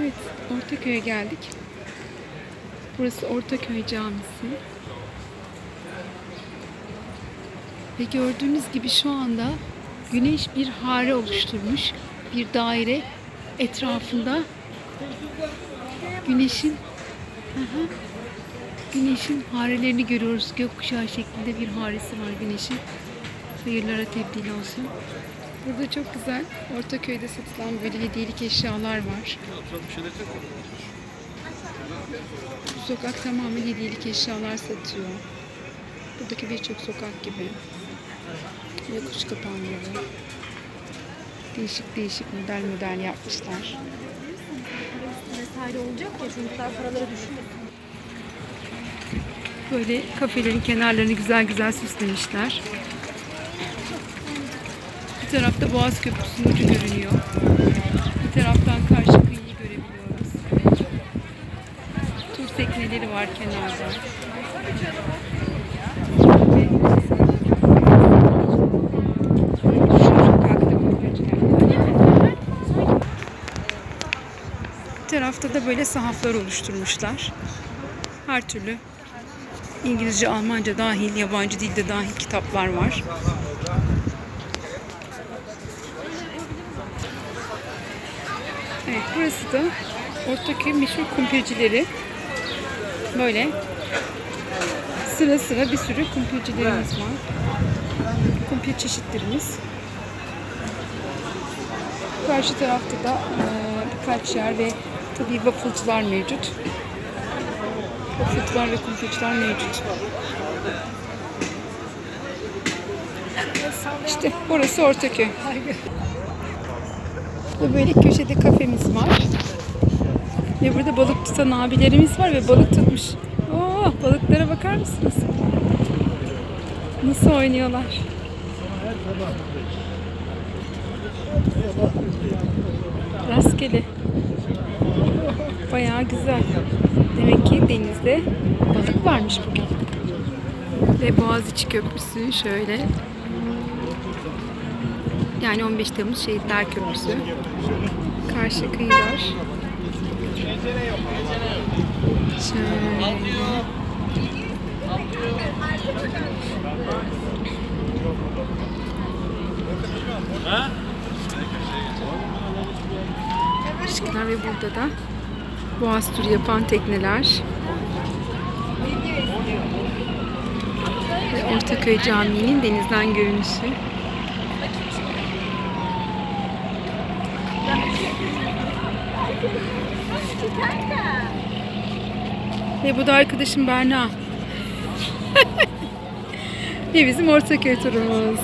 Evet, Ortaköy'e geldik. Burası Ortaköy Camisi. Ve gördüğünüz gibi şu anda güneş bir hare oluşturmuş. Bir daire etrafında güneşin hı. güneşin harelerini görüyoruz. Gökkuşağı şeklinde bir haresi var güneşin. Hayırlara tebdil olsun. Burada çok güzel Ortaköy'de satılan böyle hediyelik eşyalar var. Bu sokak tamamen hediyelik eşyalar satıyor. Buradaki birçok sokak gibi. Yokuş kapanları. Değişik değişik model model yapmışlar. vesaire olacak ya çocuklar paraları düşüyor. Böyle kafelerin kenarlarını güzel güzel süslemişler. Bir tarafta Boğaz Köprüsü'nün ucu görünüyor. Bir taraftan karşı kıyıyı görebiliyoruz. Tur tekneleri var kenarda. Bir tarafta da böyle sahaflar oluşturmuşlar. Her türlü İngilizce, Almanca dahil, yabancı dilde dahil kitaplar var. Evet, burası da Ortaköy meşhur kumpircileri. Böyle sıra sıra bir sürü kumpircilerimiz var. Kumpir çeşitlerimiz. Karşı tarafta da eee, birkaç yer ve tabii wafflecılar mevcut. Wafflecılar ve kumpirciler mevcut. İşte burası Ortaköy. Ve böyle köşede kafemiz var. Ve burada balık tutan abilerimiz var ve balık tutmuş. Oo, balıklara bakar mısınız? Nasıl oynuyorlar? Rastgele. Bayağı güzel. Demek ki denizde balık varmış bugün. Ve Boğaziçi Köprüsü şöyle. Yani 15 Temmuz Şehitler Köprüsü. Karşı kıyılar. Şöyle. Ve burada da Boğaz turu yapan tekneler. Ve Ortaköy Camii'nin denizden görünüşü. Ve bu da arkadaşım Berna. Ve bizim Ortaköy turumuz.